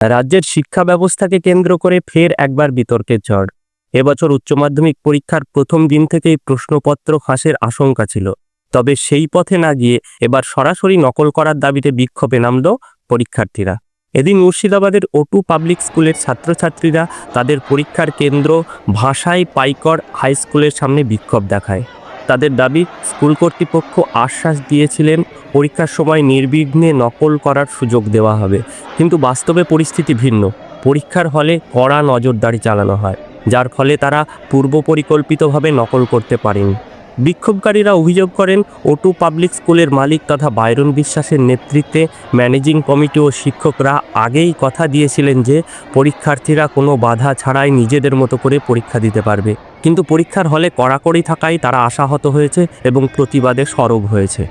রাজ্যের শিক্ষা ব্যবস্থাকে কেন্দ্র করে ফের একবার বিতর্কের ঝড়। এবছর উচ্চ মাধ্যমিক পরীক্ষার প্রথম দিন থেকেই প্রশ্নপত্র ফাঁসের আশঙ্কা ছিল। তবে সেই পথে না গিয়ে এবার সরাসরি নকল করার দাবিতে বিক্ষোভে নামল পরীক্ষার্থীরা। এদিন মুর্শিদাবাদের ওটু পাবলিক স্কুলের ছাত্রছাত্রীরা তাদের পরীক্ষার কেন্দ্র ভাষায় পাইকর হাই স্কুলের সামনে বিক্ষোভ দেখায়। তাদের দাবি, স্কুল কর্তৃপক্ষ আশ্বাস দিয়েছিলেন পরীক্ষার সময় নির্বিঘ্নে নকল করার সুযোগ দেওয়া হবে। কিন্তু বাস্তবে পরিস্থিতি ভিন্ন। পরীক্ষার হলে কড়া নজরদারি চালানো হয়, যার ফলে তারা পূর্ব পরিকল্পিতভাবে নকল করতে পারেনি। বিক্ষোভকারীরা অভিযোগ করেন ওটু পাবলিক স্কুলের মালিক তথা বাইরন বিশ্বাসের নেতৃত্বে ম্যানেজিং কমিটি ও শিক্ষকরা আগেই কথা দিয়েছিলেন যে, পরীক্ষার্থীরা কোনো বাধা ছাড়াই নিজেদের মতো করে পরীক্ষা দিতে পারবে। কিন্তু পরীক্ষার হলে কড়াকড়ি থাকায় তারা আশাহত হয়েছে এবং প্রতিবাদে সরব হয়েছে।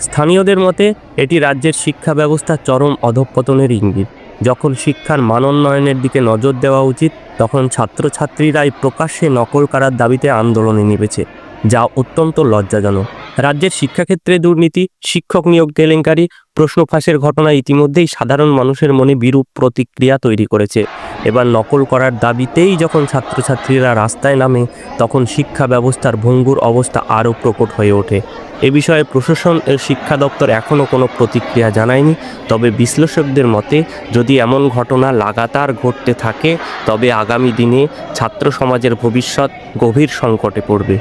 স্থানীয়দের মতে, এটি রাজ্যের শিক্ষা ব্যবস্থার চরম অধঃপতনের ইঙ্গিত। যখন শিক্ষার মানোন্নয়নের দিকে নজর দেওয়া উচিত, তখন ছাত্রছাত্রীরাই প্রকাশ্যে নকল করার দাবিতে আন্দোলনে নেমেছে। যা অত্যন্ত লজ্জাজনক। রাজ্যের শিক্ষাক্ষেত্রে দুর্নীতি, শিক্ষক নিয়োগ কেলেঙ্কারি, প্রশ্ন ফাঁসের ঘটনা ইতিমধ্যেই সাধারণ মানুষের মনে বিরূপ প্রতিক্রিয়া তৈরি করেছে। এবার নকল করার দাবিতেই যখন ছাত্রছাত্রীরা রাস্তায় নামে, তখন শিক্ষা ব্যবস্থার ভঙ্গুর অবস্থা আরও প্রকট হয়ে ওঠে। এ বিষয়ে প্রশাসন, এর শিক্ষা দপ্তর এখনও কোনো প্রতিক্রিয়া জানায়নি। তবে বিশ্লেষকদের মতে, যদি এমন ঘটনা লাগাতার ঘটতে থাকে, তবে আগামী দিনে ছাত্র সমাজের ভবিষ্যৎ গভীর সংকটে পড়বে।